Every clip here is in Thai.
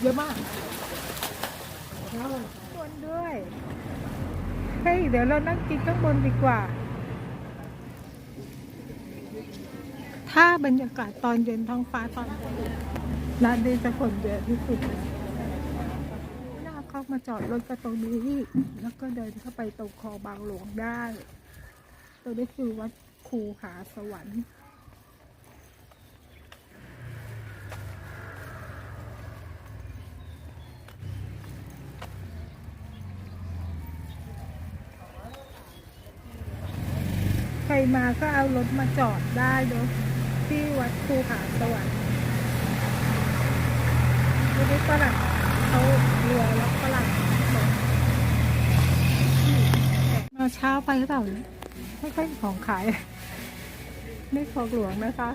เยอะมากบนด้วย เฮ้ย เดี๋ยวเรานั่งกินข้างบนดีกว่า ถ้าบรรยากาศตอนเย็นท้องฟ้าตอนนร้านนี้จะคนเยอะที่สุดน่าเข้ามาจอดรถกันตรงนี้ แล้วก็เดินเข้าไปตรงคลองบางหลวงได้ตรงนี้คือวัดครูหาสวรรค์ มาก็เอารถมาจอดได้เนาะที่วัดภูผาสวรรค์วันนี้ฝรั่งเขาเรือแล้วฝรั่งมาเช้าไปหรือเปล่าไม่ค่อยของขายนี่ของหลวงนะคะ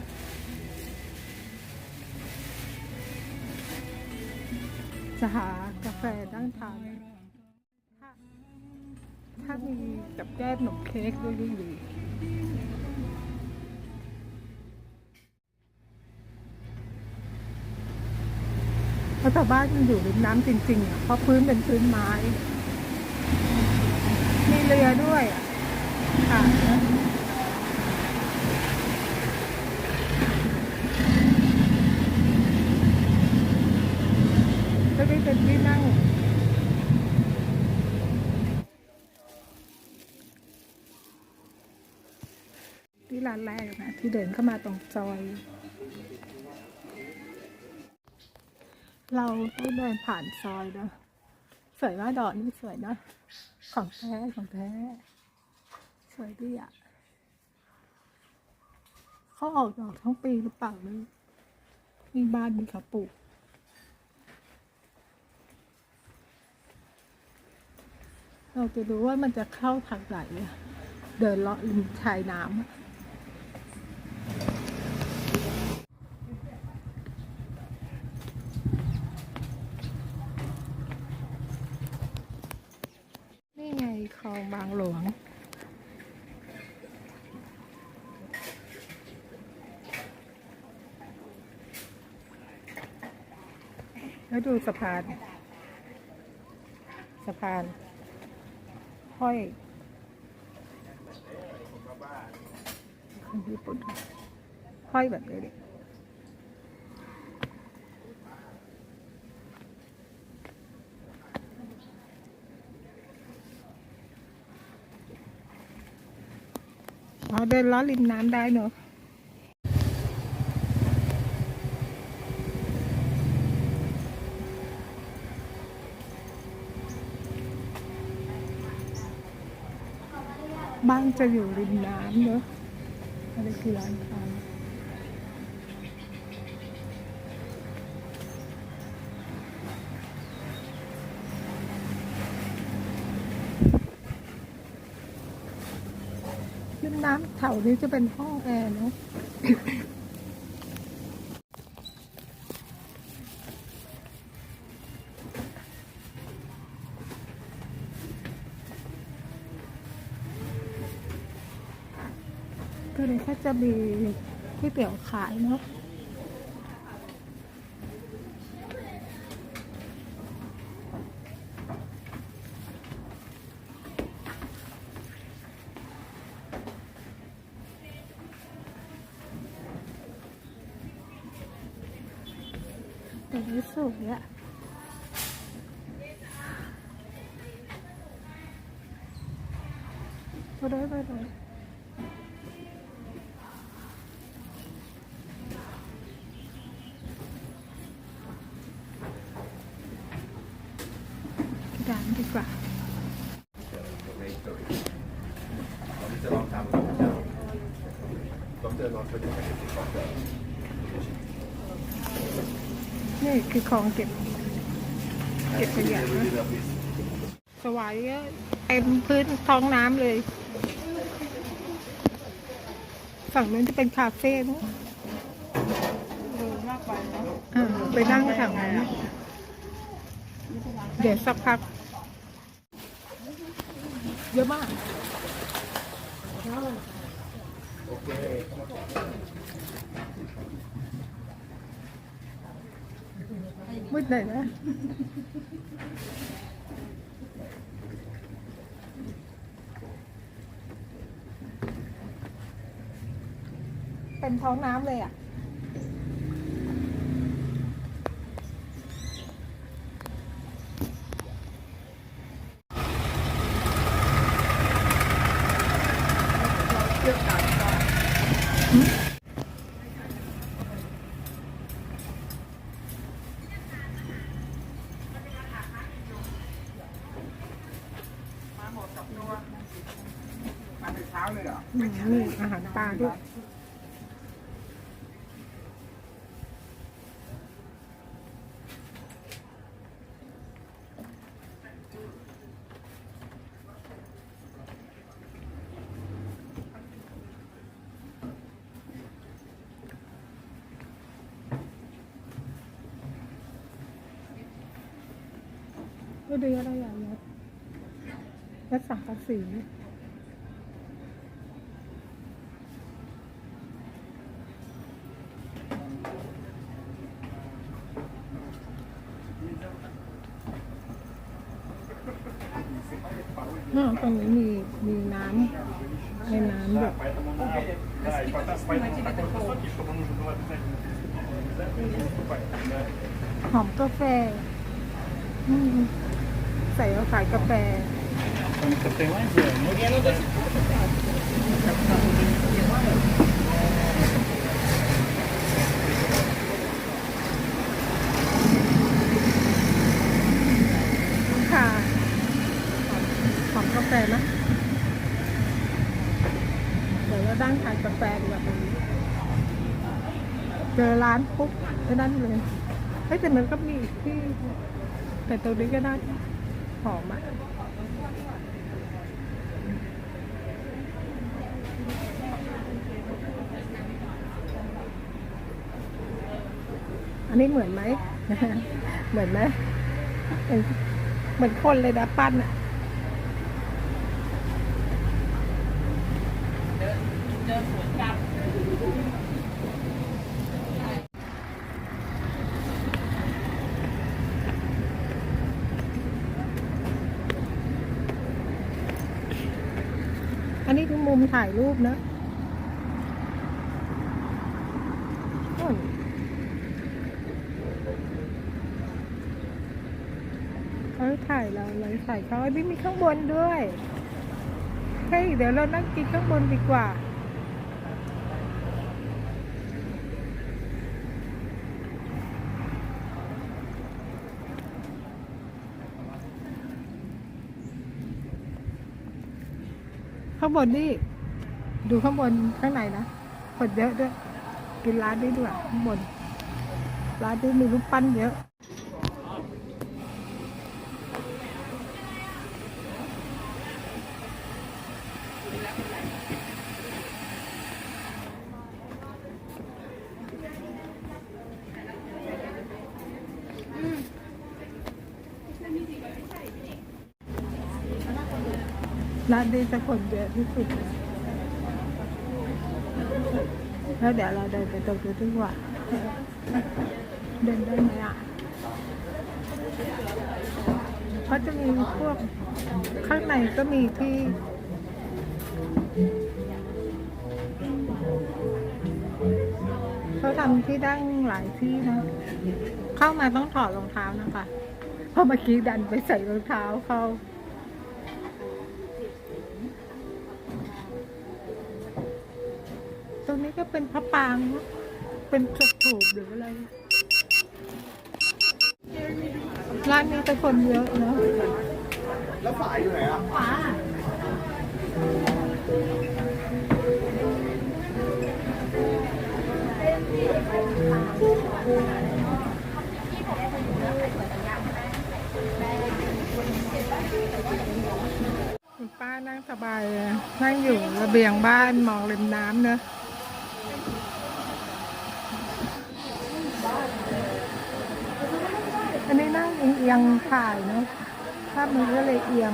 จะหากาแฟนั่งทานถ้ามีกับแก้มขนมเค้กด้วยยิ่งดี เพ ราะแต่บ้านมันอยู่ริมน้ำจริงๆอะเพราะพื้นเป็นพื้นไม้ มีเรือด้วยอะค่ะก็ได้เป็นที่นั่งที่ร้านแรกนะที่เดินเข้ามาตรงซอย เราต้องเดินผ่านซอยนะสวยมากดอกนี่สวยนะ ของแท้ของแท้ สวยดีอะเขาออกดอกทั้งปีหรือเปล่าเลยมีบ้านมีเขาปลูกเราจะรู้ว่ามันจะเข้าทางไหนเดินเลาะริมชายน้ำอะนี่ไงคลองบางหลวง แล้ว ดูสะพาน สะพาน ห้อยคนญี่ปุ่นห้อยแบบนี้เลยเดินล้อริมน้ำได้เนอะ บ้านจะอยู่ริมน้ำเนอะอะไรคือร้านค้าริมน้ำแถวนี้จะเป็นห้องแอร์เนอะ จะมีก๋วยเตี๋ยวขายเนาะแต่นี้สวยอะไปเลยไปเลย ร้านดีกว่าจะลองทำต้องเจอรถไปดูไปติดก่อนเจอนี่คือของเก็บ เก็บขยะนะสวายก็เต็มพื้นท้องน้ำเลย ฝั่งนู้นจะเป็นคาเฟ่นะเดินมากไปเนาะอ่าไปนั่งฝั่งนั้น เดี๋ยวสักพัก เยอะมากมืดหน่อยนะเป็นท้องน้ำเลยอะ นี่อาหารปลาด้วยก็ดีอะไรอย่างเงี้ย และสังกะสีตรงนี้มีมีน้ำในน้ำแบบหอมกาแฟ ใส่เอาขายกาแฟ ค่ะหอมกาแฟนะเดี๋ยวเราดั้งขายกาแฟดีกว่าเจอร้านปุ๊บก็นั่นเลยเฮ้ยแต่มันก็มีที่แต่ตรงนี้ก็ได้หอมอะ อันนี้เหมือนไหม เหมือนไหมเหมือนคนเลยนะปั้นอะอันนี้คือมุมถ่ายรูปนะนู่นเขา ถ่ายเราเราถ่ายเขาอันนี้มีข้างบนด้วยเฮ้ยเดี๋ยวเรานั่งกินข้างบนดีกว่าข้างบนนี่ดูข้างบนข้างในนะคนเยอะด้วย กินร้านนี้ด้วยข้างบนร้านนี้มีรูปปั้นเยอะ ร้านนี้จะคนเยอะที่สุด แล้วเดี๋ยวเราเดินไปตรงนู้ดีกว่า เดินได้ไหมอะเขาจะมีพวกข้างในก็มีที่เขาทำที่ดั้งหลายที่นะ เข้ามาต้องถอดรองเท้านะคะ เพราะเมื่อกี้ดันไปใส่รองเท้าเข้า รงนี้ก็เป็นพระปรางเป็นกระถูบหรืออะไรร้านนี้แต่คนเยอะนะแล้วฝายอยู่ไหนอะคุณป้านั่งสบายเลยนั่งอยู่ระเบียงบ้านมองริมน้ำเนอะ อันนี้นั่งเอียงๆถ่ายเนาะภาพมันก็เลยเอียง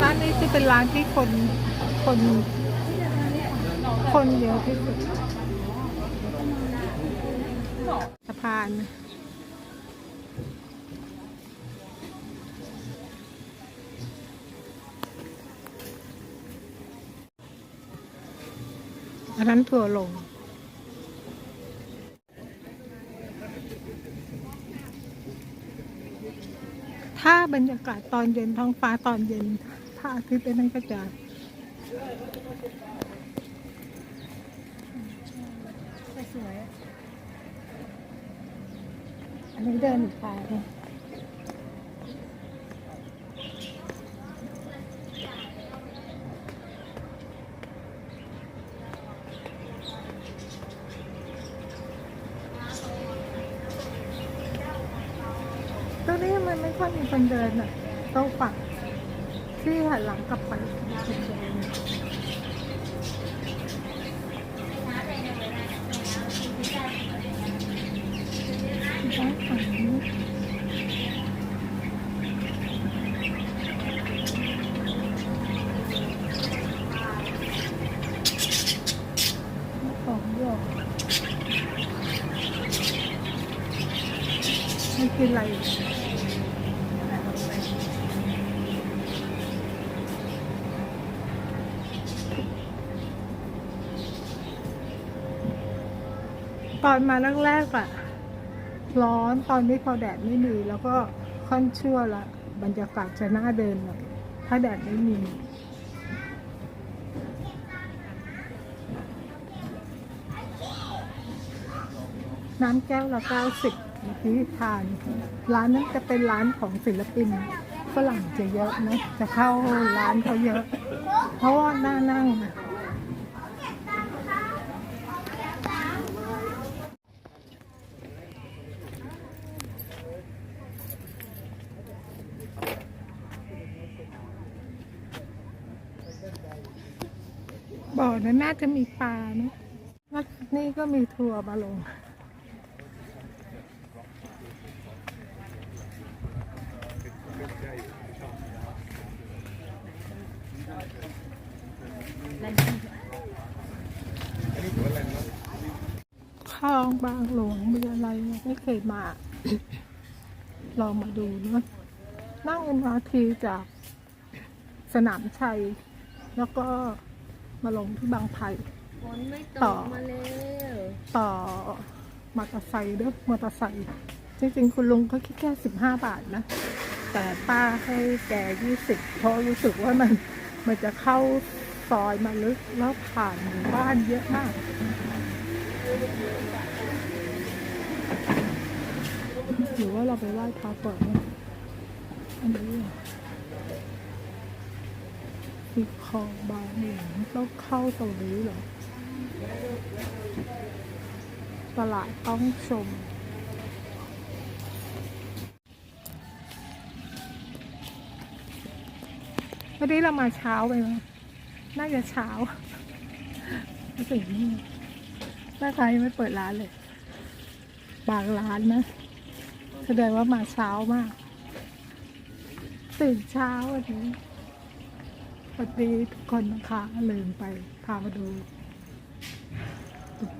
ร้านนี้จะเป็นร้านที่คนคน คนเยอะที่สุดอันนั้นถั่วลง ถ้าบรรยากาศตอนเย็นท้องฟ้าตอนเย็นพระอาทิตย์เป็นนั้นก็จะสวยอันนี้เดินไปตรงนี้มัน ไม่ค่อยมีคนเดินอะตรงฝั่งที่หันหลังกลับไปมีคนเดินด้านฝั่งนี้ของเยอะไม่กินอะไร อีกตอนมาแรกๆอะร้อนตอนนี้พอแดดไม่มี แล้วก็ค่อนชั่วละบรรยากาศจะน่าเดินหน่อยถ้าแดดไม่มีน้ำแก้วละเก้าสิบที่ทาน ร้านนั้นจะเป็นร้านของศิลปินฝรั่งจะเยอะนะ จะเข้าร้านเขาเยอะ เพราะว่าน่านั่งนะ บ่อนั้นน่าจะมีปลานะแล้วนี่ก็มีทัวร์มาลงคลองบางหลวงมีอะไรไม่เคยมา ลองมาดูนะนั่งเอ็นอาทีจากสนามชัย แล้วก็ มาลงที่บางไผ่ฝนไม่ตต่อกมาแล้วต่อมอเตอร์ไซค์ด้วยมอเตอร์ไซค์จริงๆ คุณลุงเขาคิดแค่สิบห้าบาทนะ แต่ป้าให้แกยี่สิบเพราะรู้สึกว่ามันมันจะเข้าซอยมาลึกแล้วผ่านหมู่บ้านเยอะมากหรือว่าเราไปไหว้พระก่อนนะอันนี้ อะที่คลองบางหลวงต้องเข้าตรงนี้เหรอ ตลาดต้องชมวันนี้เรามาเช้าไปไหมน่าจะเช้าไม่ถึงนี่ถ้าใครไม่เปิดร้านเลย บางร้านนะ แสดงว่ามาเช้ามาก ตื่นเช้าวันนี้ส วัสดีทุกคนนะคะลืมไปพามาดูตุ๊ป